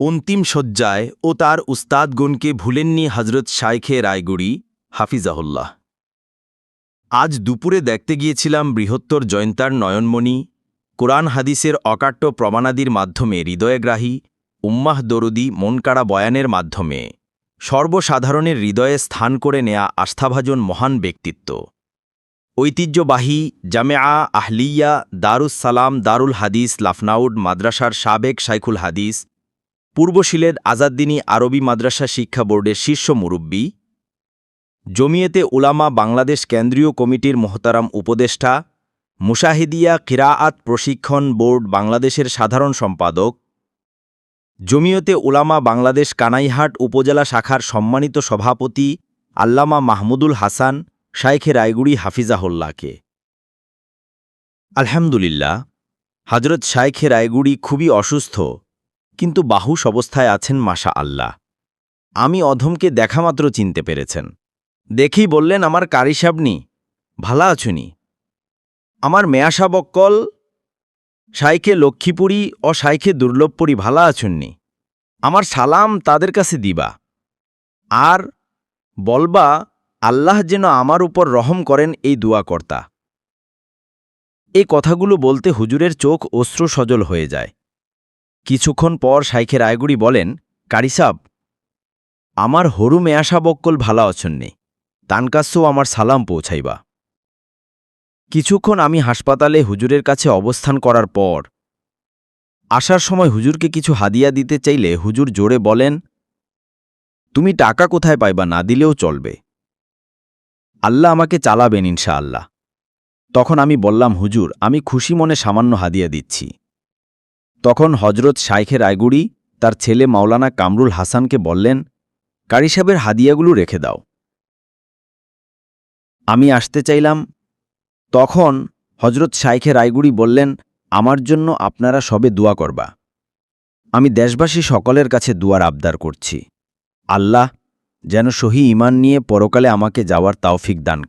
অন্তিম শয্যায় ও তার উস্তাদগণকে ভুলেননি হজরত শাইখে রায়গুড়ি, হাফিজাহুল্লাহ। আজ দুপুরে দেখতে গিয়েছিলাম বৃহত্তর জয়ন্তার নয়নমণি, কোরআন হাদিসের অকাট্য প্রমাণাদির মাধ্যমে হৃদয়গ্রাহী, উম্মাহ দরুদি মনকাড়া বয়ানের মাধ্যমে, সর্বসাধারণের হৃদয়ে স্থান করে নেয়া আস্থাভাজন মহান ব্যক্তিত্ব। ঐতিহ্যবাহী জামেআ আহলিয়া দারুস সালাম দারুল হাদিস লাফনাউড মাদ্রাসার সাবেক শাইখুল হাদিস পূর্ব সিলেট আজাদ্দিনী আরবি মাদ্রাসা শিক্ষা বোর্ডের শীর্ষ মুরব্বী, জমিয়েতে উলামা বাংলাদেশ কেন্দ্রীয় কমিটির মোহতারাম উপদেষ্টা, মুশাহিদিয়া কিরাআত প্রশিক্ষণ বোর্ড বাংলাদেশের সাধারণ সম্পাদক, জমিয়তে উলামা বাংলাদেশ কানাইহাট উপজেলা শাখার সম্মানিত সভাপতি আল্লামা মাহমুদুল হাসান, শাইখে রায়গুড়ি হাফিজাহুল্লাহকে। আলহামদুলিল্লাহ হজরত শাইখে রায়গুড়ি খুবই অসুস্থ। কিন্তু বাহুস অবস্থায় আছেন মাশা আল্লাহ। আমি অধমকে দেখামাত্র চিনতে পেরেছেন। দেখেই বললেন, আমার কারিসাবনি ভালা আছুনি আমার মেয়াশা বক্কল সাইকে লক্ষ্মীপুরী ও সাইকে দুর্লভপুরী ভালা আছুননি আমার সালাম তাদের কাছে দিবা। আর বলবা, আল্লাহ যেন আমার উপর রহম করেন এই দুয়াকর্তা এই কথাগুলো বলতে হুজুরের চোখ অশ্রু সজল হয়ে যায়। কিছুক্ষণ পর শাইখে রায়গুড়ি বলেন কারিসাব আমার হরু মেয়াশা বক্কল ভালা অছন্নে তানকাস্যও আমার সালাম পৌঁছাইবা। কিছুক্ষণ আমি হাসপাতালে হুজুরের কাছে অবস্থান করার পর, আসার সময় হুজুরকে কিছু হাদিয়া দিতে চাইলে হুজুর জোরে বলেন, তুমি টাকা কোথায় পাইবা না দিলেও চলবে। আল্লাহ আমাকে চালাবেন ইনশা আল্লাহ তখন আমি বললাম, হুজুর, আমি খুশি মনে সামান্য হাদিয়া দিচ্ছি। তখন হজরত শাইখে রায়গুড়ি তার ছেলে মাওলানা কামরুল হাসানকে বললেন, কারি সাহেবের হাদিয়াগুলো রেখে দাও। আমি আসতে চাইলাম। তখন হজরত শাইখে রায়গুড়ি বললেন, আমার জন্য আপনারা সবে দোয়া করবা। আমি দেশবাসী সকলের কাছে দুয়ার আবদার করছি। আল্লাহ যেন সহি ইমান নিয়ে পরকালে আমাকে যাওয়ার তাওফিক দান করে